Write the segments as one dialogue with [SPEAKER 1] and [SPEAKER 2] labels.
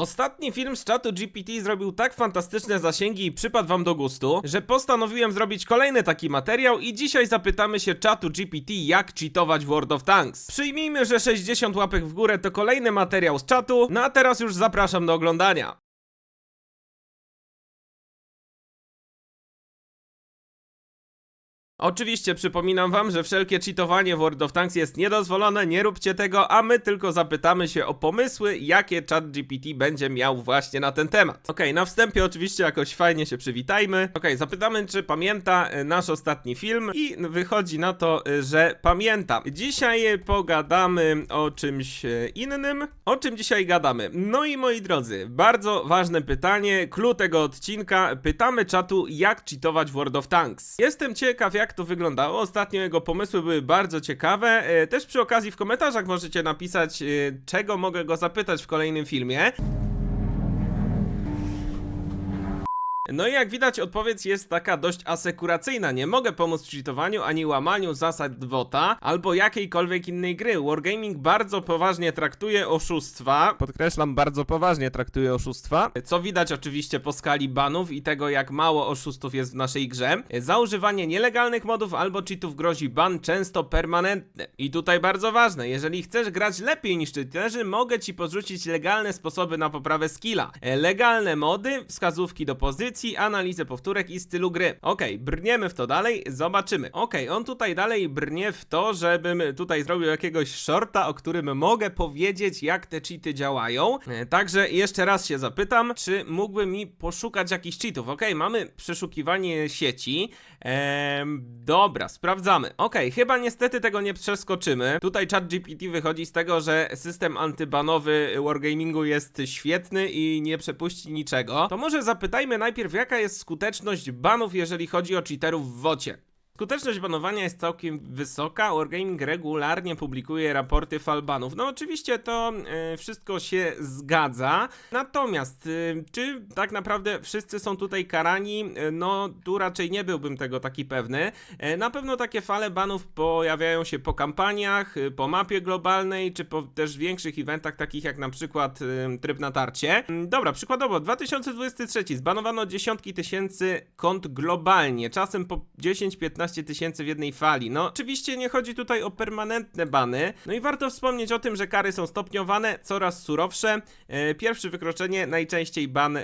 [SPEAKER 1] Ostatni film z czatu GPT zrobił tak fantastyczne zasięgi i przypadł wam do gustu, że postanowiłem zrobić kolejny taki materiał i dzisiaj zapytamy się czatu GPT jak cheatować World of Tanks. Przyjmijmy, że 60 łapek w górę to kolejny materiał z czatu, no a teraz już zapraszam do oglądania. Oczywiście przypominam wam, że wszelkie cheatowanie w World of Tanks jest niedozwolone, nie róbcie tego, a my tylko zapytamy się o pomysły, jakie ChatGPT będzie miał właśnie na ten temat. Okej, na wstępie oczywiście jakoś fajnie się przywitajmy. Okej, zapytamy, czy pamięta e, nasz ostatni film i wychodzi na to, e, że pamięta. Dzisiaj pogadamy o czymś e, innym. O czym dzisiaj gadamy? No i moi drodzy, bardzo ważne pytanie, clue tego odcinka. Pytamy czatu, jak cheatować w World of Tanks. Jestem ciekaw, jak to wyglądało. Ostatnio jego pomysły były bardzo ciekawe. E, Też przy okazji w komentarzach możecie napisać, e, czego mogę go zapytać w kolejnym filmie. No i jak widać, odpowiedź jest taka dość asekuracyjna. Nie mogę pomóc w cheatowaniu ani łamaniu zasad WOTA albo jakiejkolwiek innej gry. Wargaming bardzo poważnie traktuje oszustwa. Podkreślam, bardzo poważnie traktuje oszustwa. Co widać oczywiście po skali banów i tego, jak mało oszustów jest w naszej grze. Za używanie nielegalnych modów albo cheatów grozi ban często permanentny. I tutaj bardzo ważne, jeżeli chcesz grać lepiej niż cheaterzy, mogę ci podrzucić legalne sposoby na poprawę skilla. E, Legalne mody, wskazówki do pozycji, analizę powtórek i stylu gry. Okej, brniemy w to dalej, zobaczymy. Okej, on tutaj dalej brnie w to, żebym tutaj zrobił jakiegoś shorta, o którym mogę powiedzieć, jak te cheaty działają. E, Także jeszcze raz się zapytam, czy mógłby mi poszukać jakichś cheatów. Okej, mamy przeszukiwanie sieci. Dobra, sprawdzamy. Okej, chyba niestety tego nie przeskoczymy. Tutaj ChatGPT wychodzi z tego, że system antybanowy Wargamingu jest świetny i nie przepuści niczego. To może zapytajmy najpierw, jaka jest skuteczność banów, jeżeli chodzi o cheaterów w wocie. Skuteczność banowania jest całkiem wysoka. Wargaming regularnie publikuje raporty falbanów. No oczywiście to e, wszystko się zgadza. Natomiast e, czy tak naprawdę wszyscy są tutaj karani? E, no tu raczej nie byłbym tego taki pewny. Na pewno takie fale banów pojawiają się po kampaniach, po mapie globalnej, czy po też większych eventach takich jak na przykład e, tryb na tarcie. Mm, Dobra, przykładowo 2023 zbanowano dziesiątki tysięcy kont globalnie, czasem po 10-15 tysięcy w jednej fali. No, oczywiście nie chodzi tutaj o permanentne bany. No i warto wspomnieć o tym, że kary są stopniowane, coraz surowsze. E, pierwsze wykroczenie najczęściej ban e,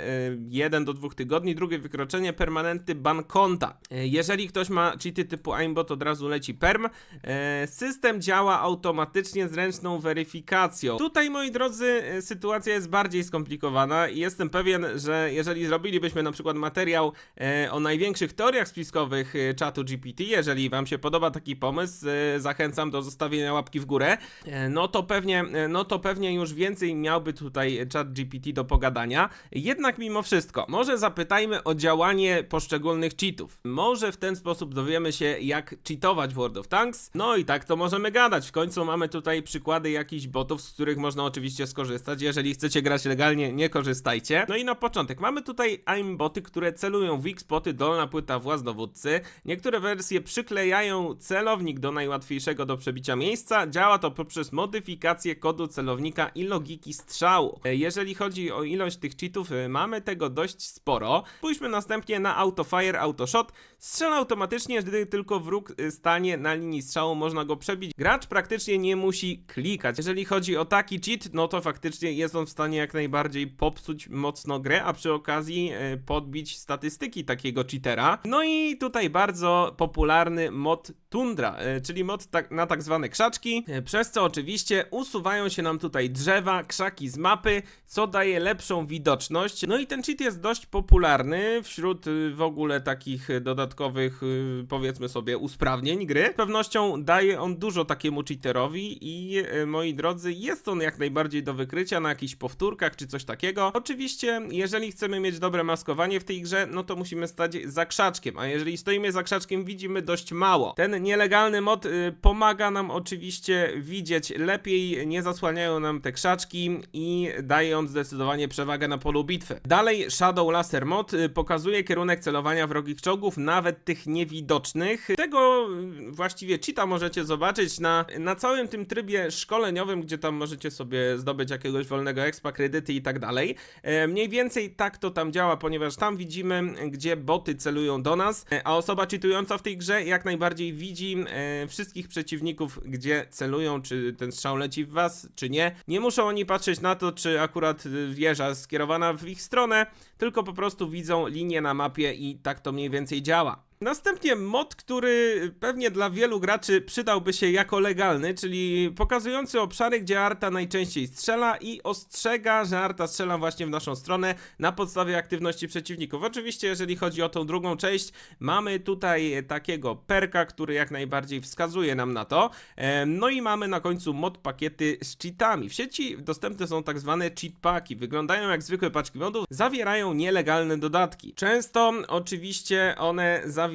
[SPEAKER 1] 1 do 2 tygodni, drugie wykroczenie permanentny ban konta. E, jeżeli ktoś ma cheaty typu aimbot, od razu leci perm. E, system działa automatycznie z ręczną weryfikacją. Tutaj, moi drodzy, e, sytuacja jest bardziej skomplikowana i jestem pewien, że jeżeli zrobilibyśmy na przykład materiał e, o największych teoriach spiskowych e, czatu GPT, jeżeli wam się podoba taki pomysł, e, zachęcam do zostawienia łapki w górę, e, no to pewnie, e, no to pewnie już więcej miałby tutaj czat GPT do pogadania. Jednak mimo wszystko, może zapytajmy o działanie poszczególnych cheatów. Może w ten sposób dowiemy się, jak cheatować w World of Tanks. No i tak to możemy gadać. W końcu mamy tutaj przykłady jakichś botów, z których można oczywiście skorzystać. Jeżeli chcecie grać legalnie, nie korzystajcie. No i na początek mamy tutaj aimboty, które celują w X-poty, dolna płyta właz dowódcy. Niektóre wersje przyklejają celownik do najłatwiejszego do przebicia miejsca. Działa to poprzez modyfikację kodu celownika i logiki strzału. E, Jeżeli chodzi o ilość tych cheatów, e, mamy tego dość sporo. Spójrzmy następnie na autofire, autoshot. Strzela automatycznie, gdy tylko wróg e, stanie na linii strzału, można go przebić. Gracz praktycznie nie musi klikać. Jeżeli chodzi o taki cheat, no to faktycznie jest on w stanie jak najbardziej popsuć mocno grę, a przy okazji podbić statystyki takiego cheatera. No i tutaj bardzo popularny mod Tundra, e, czyli mod tak, na tak zwane krzaczki, e, przez co oczywiście usuwają się nam tutaj drzewa, krzaki z mapy, co daje lepszą widoczność. No i ten cheat jest dość popularny wśród y, w ogóle takich dodatkowych, y, powiedzmy sobie, usprawnień gry. Z pewnością daje on dużo takiemu cheaterowi i y, moi drodzy, jest on jak najbardziej do wykrycia na jakichś powtórkach czy coś takiego. Oczywiście, jeżeli chcemy mieć dobre maskowanie w tej grze, no to musimy stać za krzaczkiem, a jeżeli stoimy za krzaczkiem, widzimy widzimy dość mało. Ten nielegalny mod y, pomaga nam oczywiście widzieć lepiej, nie zasłaniają nam te krzaczki i dają zdecydowanie przewagę na polu bitwy. Dalej Shadow Laser mod y, pokazuje kierunek celowania wrogich czołgów, nawet tych niewidocznych. Tego y, właściwie cheata możecie zobaczyć na, na całym tym trybie szkoleniowym, gdzie tam możecie sobie zdobyć jakiegoś wolnego expa, kredyty i tak dalej. E, Mniej więcej tak to tam działa, ponieważ tam widzimy, gdzie boty celują do nas, e, a osoba czytująca w tej grze jak najbardziej widzi e, wszystkich przeciwników, gdzie celują, czy ten strzał leci w was, czy nie. Nie muszą oni patrzeć na to, czy akurat y, wieża skierowana w ich stronę, tylko po prostu widzą linię na mapie i tak to mniej więcej działa. Następnie mod, który pewnie dla wielu graczy przydałby się jako legalny, czyli pokazujący obszary, gdzie Arta najczęściej strzela i ostrzega, że Arta strzela właśnie w naszą stronę na podstawie aktywności przeciwników. Oczywiście, jeżeli chodzi o tą drugą część, mamy tutaj takiego perka, który jak najbardziej wskazuje nam na to. Em, No i mamy na końcu mod pakiety z cheatami. W sieci dostępne są tak zwane cheat paki. Wyglądają jak zwykłe paczki modów, zawierają nielegalne dodatki. Często oczywiście one zawierają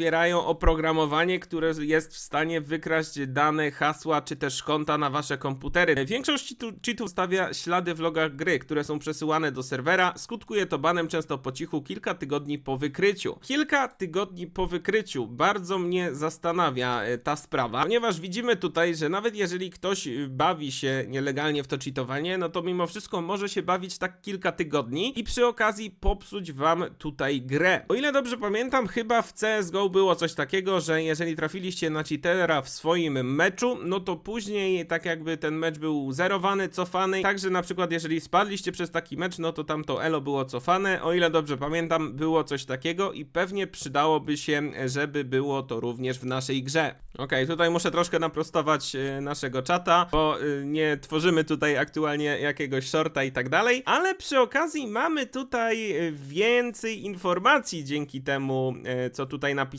[SPEAKER 1] oprogramowanie, które jest w stanie wykraść dane, hasła czy też konta na wasze komputery. Większość cheatów stawia ślady w logach gry, które są przesyłane do serwera. Skutkuje to banem często po cichu kilka tygodni po wykryciu. Kilka tygodni po wykryciu bardzo mnie zastanawia e, ta sprawa, ponieważ widzimy tutaj, że nawet jeżeli ktoś e, bawi się nielegalnie w to cheatowanie, no to mimo wszystko może się bawić tak kilka tygodni i przy okazji popsuć wam tutaj grę. O ile dobrze pamiętam, chyba w CSGO było coś takiego, że jeżeli trafiliście na cheatera w swoim meczu, no to później tak jakby ten mecz był zerowany, cofany, także na przykład jeżeli spadliście przez taki mecz, no to tam to elo było cofane, o ile dobrze pamiętam, było coś takiego i pewnie przydałoby się, żeby było to również w naszej grze. Okej, tutaj muszę troszkę naprostować e, naszego czata, bo e, nie tworzymy tutaj aktualnie jakiegoś shorta i tak dalej, ale przy okazji mamy tutaj e, więcej informacji dzięki temu, co tutaj napisałem.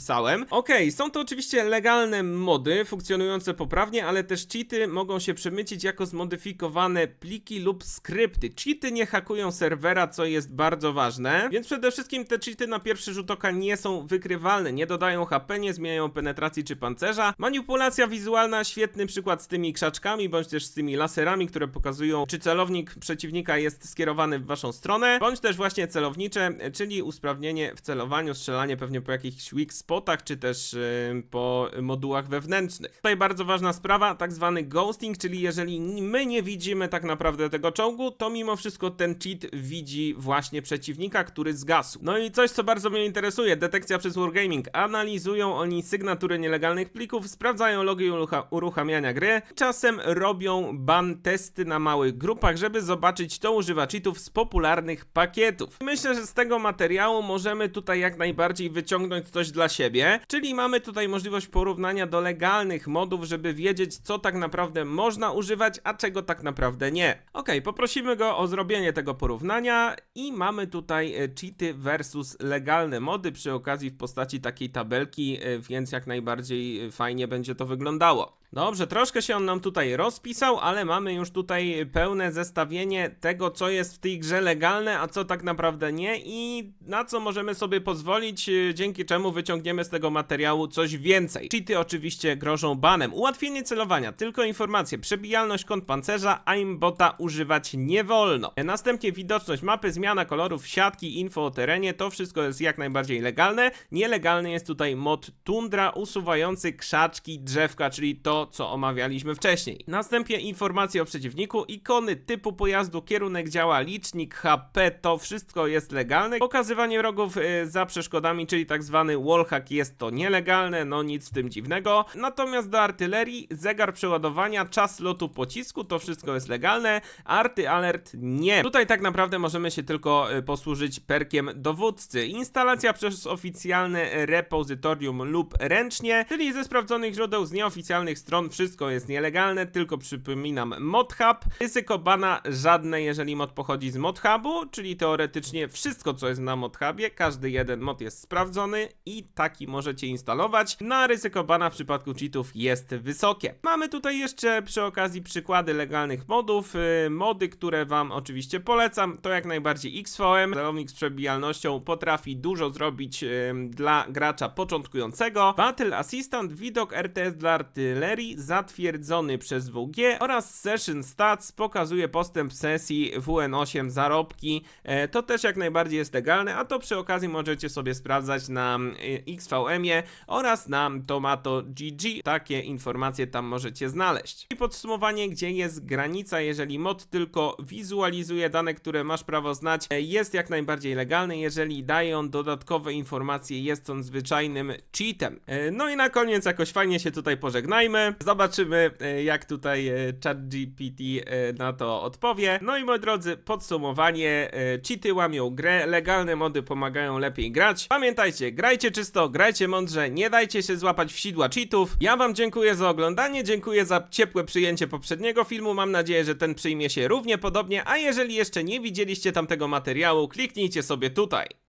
[SPEAKER 1] Okej, są to oczywiście legalne mody, funkcjonujące poprawnie, ale też cheaty mogą się przemycić jako zmodyfikowane pliki lub skrypty. Cheaty nie hakują serwera, co jest bardzo ważne, więc przede wszystkim te cheaty na pierwszy rzut oka nie są wykrywalne, nie dodają HP, nie zmieniają penetracji czy pancerza. Manipulacja wizualna, świetny przykład z tymi krzaczkami, bądź też z tymi laserami, które pokazują, czy celownik przeciwnika jest skierowany w waszą stronę, bądź też właśnie celownicze, czyli usprawnienie w celowaniu, strzelanie pewnie po jakichś weak spotach, czy też yy, po modułach wewnętrznych. Tutaj bardzo ważna sprawa, tak zwany ghosting, czyli jeżeli my nie widzimy tak naprawdę tego czołgu, to mimo wszystko ten cheat widzi właśnie przeciwnika, który zgasł. No i coś, co bardzo mnie interesuje, detekcja przez Wargaming. Analizują oni sygnatury nielegalnych plików, sprawdzają logi urucha- uruchamiania gry, czasem robią ban testy na małych grupach, żeby zobaczyć, kto używa cheatów z popularnych pakietów. Myślę, że z tego materiału możemy tutaj jak najbardziej wyciągnąć coś dla siebie, czyli mamy tutaj możliwość porównania do legalnych modów, żeby wiedzieć, co tak naprawdę można używać, a czego tak naprawdę nie. Ok, poprosimy go o zrobienie tego porównania i mamy tutaj e, cheaty versus legalne mody przy okazji w postaci takiej tabelki, e, więc jak najbardziej e, fajnie będzie to wyglądało. Dobrze, troszkę się on nam tutaj rozpisał, ale mamy już tutaj pełne zestawienie tego, co jest w tej grze legalne, a co tak naprawdę nie i na co możemy sobie pozwolić, e, dzięki czemu wyciągniemy z tego materiału coś więcej. Cheaty oczywiście grożą banem. Ułatwienie celowania, tylko informacje, przebijalność kąt pancerza, aimbota używać nie wolno. Następnie widoczność mapy, zmiana kolorów, siatki, info o terenie, to wszystko jest jak najbardziej legalne. Nielegalny jest tutaj mod Tundra usuwający krzaczki, drzewka, czyli to, co omawialiśmy wcześniej. Następnie informacje o przeciwniku, ikony typu pojazdu, kierunek działa, licznik HP, to wszystko jest legalne. Pokazywanie wrogów e, za przeszkodami, czyli tak zwany wallhack jest to nielegalne, no nic w tym dziwnego. Natomiast do artylerii, zegar przeładowania, czas lotu pocisku, to wszystko jest legalne. Arty alert nie. Tutaj tak naprawdę możemy się tylko e, posłużyć perkiem dowódcy. Instalacja przez oficjalne repozytorium lub ręcznie, czyli ze sprawdzonych źródeł z nieoficjalnych stron stron, wszystko jest nielegalne, tylko przypominam ModHub. Ryzyko bana żadne, jeżeli mod pochodzi z ModHubu, czyli teoretycznie wszystko, co jest na ModHubie, każdy jeden mod jest sprawdzony i taki możecie instalować. Na ryzyko bana w przypadku cheatów jest wysokie. Mamy tutaj jeszcze przy okazji przykłady legalnych modów. Yy, Mody, które wam oczywiście polecam, to jak najbardziej XVM. Celownik z przebijalnością potrafi dużo zrobić dla gracza początkującego. Battle Assistant, widok RTS dla artylerii zatwierdzony przez WG oraz Session Stats pokazuje postęp sesji WN8 zarobki. E, to też jak najbardziej jest legalne, a to przy okazji możecie sobie sprawdzać na y, XVM-ie oraz na Tomato GG. Takie informacje tam możecie znaleźć. I podsumowanie, gdzie jest granica, jeżeli mod tylko wizualizuje dane, które masz prawo znać, e, jest jak najbardziej legalny. Jeżeli daje on dodatkowe informacje, jest on zwyczajnym cheatem. E, No i na koniec jakoś fajnie się tutaj pożegnajmy. Zobaczymy, e, jak tutaj e, ChatGPT e, na to odpowie. No i moi drodzy, podsumowanie. Cheaty łamią grę, legalne mody pomagają lepiej grać. Pamiętajcie, grajcie czysto, grajcie mądrze, nie dajcie się złapać w sidła cheatów. Ja wam dziękuję za oglądanie, dziękuję za ciepłe przyjęcie poprzedniego filmu. Mam nadzieję, że ten przyjmie się równie podobnie, a jeżeli jeszcze nie widzieliście tamtego materiału, kliknijcie sobie tutaj.